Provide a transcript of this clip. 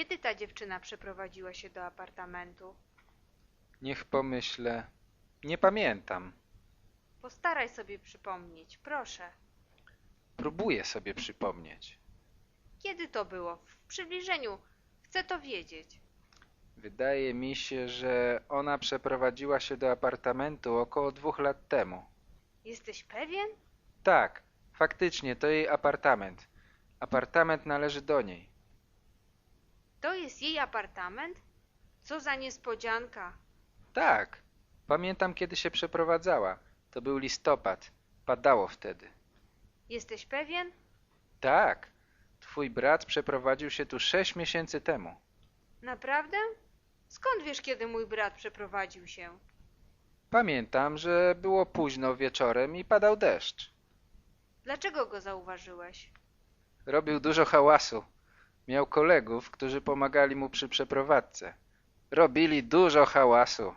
Kiedy ta dziewczyna przeprowadziła się do apartamentu? Niech pomyślę. Nie pamiętam. Postaraj sobie przypomnieć, proszę. Próbuję sobie przypomnieć. Kiedy to było? W przybliżeniu. Chcę to wiedzieć. Wydaje mi się, że ona przeprowadziła się do apartamentu około dwóch lat temu. Jesteś pewien? Tak, faktycznie to jej apartament. Apartament należy do niej. To jest jej apartament? Co za niespodzianka. Tak, pamiętam kiedy się przeprowadzała. To był listopad. Padało wtedy. Jesteś pewien? Tak, twój brat przeprowadził się tu sześć miesięcy temu. Naprawdę? Skąd wiesz, kiedy mój brat przeprowadził się? Pamiętam, że było późno wieczorem i padał deszcz. Dlaczego go zauważyłeś? Robił dużo hałasu. Miał kolegów, którzy pomagali mu przy przeprowadzce. Robili dużo hałasu.